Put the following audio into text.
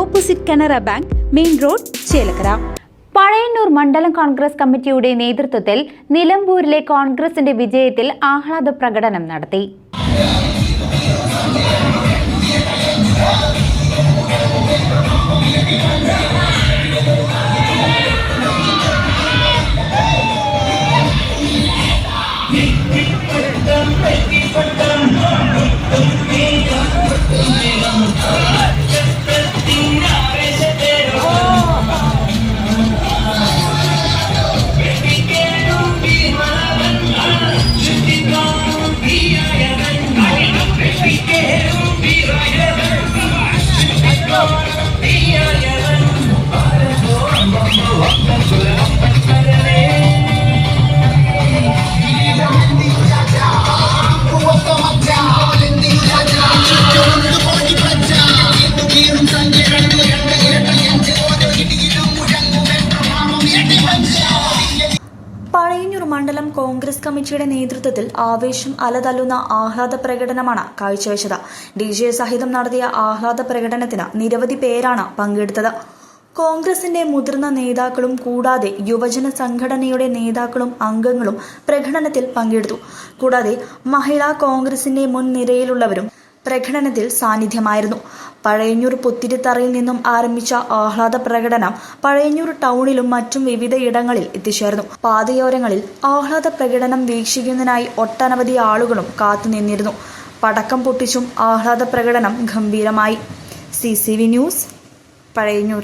opposite Canara bank main road Chelakkara. Pazhayannur മണ്ഡലം കോൺഗ്രസ് കമ്മിറ്റിയുടെ നേതൃത്വത്തിൽ നിലമ്പൂരിലെ കോൺഗ്രസിന്റെ വിജയത്തിൽ ആഹ്ലാദ പ്രകടനം നടത്തി. പഴയന്നൂർ മണ്ഡലം കോൺഗ്രസ് കമ്മിറ്റിയുടെ നേതൃത്വത്തിൽ ആവേശം അലതല്ലുന്ന ആഹ്ലാദ പ്രകടനമാണ് കാഴ്ചവെച്ചത്. ഡി ജെ സഹിതം നടത്തിയ ആഹ്ലാദ പ്രകടനത്തിന് നിരവധി പേരാണ് പങ്കെടുത്തത്. കോൺഗ്രസിന്റെ മുതിർന്ന നേതാക്കളും കൂടാതെ യുവജന സംഘടനയുടെ നേതാക്കളും അംഗങ്ങളും പ്രകടനത്തിൽ പങ്കെടുത്തു. കൂടാതെ മഹിളാ കോൺഗ്രസിന്റെ മുൻനിരയിലുള്ളവരും പ്രകടനത്തിൽ സാന്നിധ്യമായിരുന്നു. പഴയന്നൂർ പുത്തിരിത്തറയിൽ നിന്നും ആരംഭിച്ച ആഹ്ലാദ പ്രകടനം പഴയന്നൂർ ടൗണിലും മറ്റും വിവിധയിടങ്ങളിൽ എത്തിച്ചേർന്നു. പാതയോരങ്ങളിൽ ആഹ്ലാദ പ്രകടനം വീക്ഷിക്കുന്നതിനായി ഒട്ടനവധി ആളുകളും കാത്തുനിന്നിരുന്നു പടക്കം പൊട്ടിച്ചും ആഹ്ലാദ പ്രകടനം ഗംഭീരമായി. C news Pazhayannur